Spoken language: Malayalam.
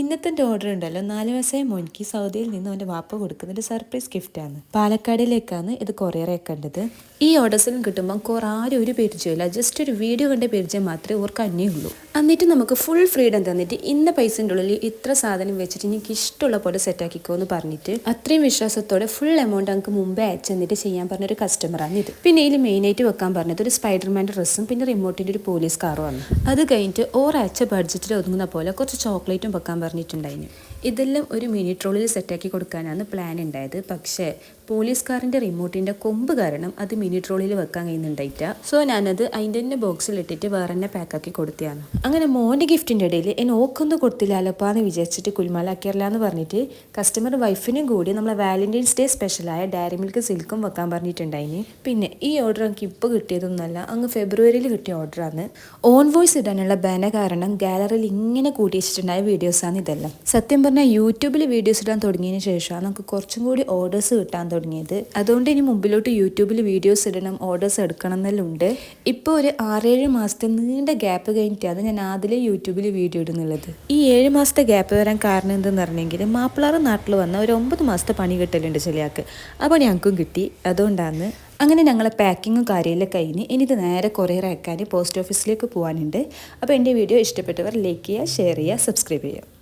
ഇന്നത്തെ ഓർഡർ ഉണ്ടല്ലോ. നാല് വയസ്സായ മോനിക്ക് സൗദിയിൽ നിന്ന് അവന്റെ വാപ്പ കൊടുക്കുന്ന ഒരു സർപ്രൈസ് ഗിഫ്റ്റാണ് പാലക്കാടിലേക്കാണ് ഇത് കൊറിയർ അയക്കേണ്ടത് ഈ ഓർഡേഴ്സിലും കിട്ടുമ്പോൾ കുറേ ആരും ഒരു പരിചയമില്ല ജസ്റ്റ് ഒരു വീഡിയോ കണ്ട പരിചയം മാത്രമേ ഓർക്ക് അന്നേ ഉള്ളൂ. എന്നിട്ട് നമുക്ക് ഫുൾ ഫ്രീഡം തന്നിട്ട് ഇന്ന പൈസന്റെ ഉള്ളിൽ ഇത്ര സാധനം വെച്ചിട്ട് എനിക്ക് ഇഷ്ടമുള്ള പോലെ സെറ്റാക്കിക്കോ എന്ന് പറഞ്ഞിട്ട് അത്രയും വിശ്വാസത്തോടെ ഫുൾ എമൗണ്ട് നമുക്ക് മുമ്പേ അയച്ചു തന്നിട്ട് ചെയ്യാൻ പറഞ്ഞൊരു കസ്റ്റമറാണ് ഇത്. പിന്നെ ഇതിൽ മെയിനായിട്ട് വെക്കാൻ പറഞ്ഞത് ഒരു സ്പൈഡർമാന്റെ ഡ്രസ്സും പിന്നെ റിമോട്ടിന്റെ ഒരു പോലീസ് കാറുമാണ് അത് കഴിഞ്ഞിട്ട് ഓർ അയച്ച ബഡ്ജറ്റിൽ ഒതുങ്ങുന്ന പോലെ കുറച്ച് ചോക്ലേറ്റും വെക്കാൻ പറഞ്ഞിട്ടുണ്ടായിരുന്നു ഇതെല്ലാം ഒരു മിനി ട്രോളിൽ സെറ്റാക്കി കൊടുക്കാനാണ് പ്ലാൻ ഉണ്ടായത് പക്ഷേ പോലീസ് കാറിന്റെ റിമോട്ടിന്റെ കൊമ്പ് കാരണം അത് മിനി ട്രോളിൽ വെക്കാൻ കഴിയുന്നുണ്ടായിട്ട. സോ ഞാനത് അതിന്റെ തന്നെ ബോക്സിൽ ഇട്ടിട്ട് വേറെ തന്നെ പാക്കാക്കി കൊടുത്തതാണ്. അങ്ങനെ മോന്റെ ഗിഫ്റ്റിന്റെ ഇടയിൽ എന്നെ ഓക്കൊന്നും കൊടുത്തില്ലാലപ്പാന്ന് വിചാരിച്ചിട്ട് കുൽമാലാക്കിയല്ല എന്ന് പറഞ്ഞിട്ട് കസ്റ്റമർ വൈഫിനും കൂടി നമ്മളെ വാലന്റൈൻസ് ഡേ സ്പെഷ്യലായ ഡയറി മിൽക്ക് സിൽക്കും വെക്കാൻ പറഞ്ഞിട്ടുണ്ടായിന്. പിന്നെ ഈ ഓർഡർ എനിക്ക് ഇപ്പോൾ കിട്ടിയതൊന്നുമല്ല അങ്ങ് ഫെബ്രുവരിയിൽ കിട്ടിയ ഓർഡറാണ് ഓൺ വോയിസ് ഇടാനുള്ള ബാന കാരണം ഗാലറിയിൽ ഇങ്ങനെ കൂട്ടി വെച്ചിട്ടുണ്ടായ വീഡിയോസാണ് ഇതെല്ലാം. സത്യം പറഞ്ഞാൽ യൂട്യൂബിൽ വീഡിയോസ് ഇടാൻ തുടങ്ങിയതിന് ശേഷമാണ് നമുക്ക് കുറച്ചും കൂടി ഓർഡേഴ്സ് കിട്ടാൻ തുടങ്ങിയത്. അതുകൊണ്ട് ഇനി മുമ്പിലോട്ട് യൂട്യൂബിൽ വീഡിയോസ് ഇടണം ഓർഡേഴ്സ് എടുക്കണം എന്നെല്ലാം ഉണ്ട് ഇപ്പോൾ ഒരു ആറേഴ് മാസത്തെ നീണ്ട ഗ്യാപ്പ് കഴിഞ്ഞിട്ടാണ് ഞാൻ ആദ്യം യൂട്യൂബിൽ വീഡിയോ ഇടുന്നുള്ളത്. ഈ ഏഴ് മാസത്തെ ഗ്യാപ്പ് വരാൻ കാരണം എന്തെന്ന് പറഞ്ഞെങ്കിൽ മാപ്പിളാറ് നാട്ടിൽ വന്ന ഒരു ഒമ്പത് മാസത്തെ പണി കിട്ടലുണ്ട് ചിലയാൾക്ക് ആ പണി ഞങ്ങൾക്കും കിട്ടി. അതുകൊണ്ടാണ് അങ്ങനെ ഞങ്ങളെ പാക്കിങ്ങും കാര്യമെല്ലാം കഴിഞ്ഞ് ഇനി ഇത് നേരെ കുറേ അയക്കാൻ പോസ്റ്റ് ഓഫീസിലേക്ക് പോകാനുണ്ട് അപ്പോൾ എന്റെ വീഡിയോ ഇഷ്ടപ്പെട്ടവർ ലൈക്ക് ചെയ്യുക ഷെയർ ചെയ്യുക സബ്സ്ക്രൈബ് ചെയ്യുക.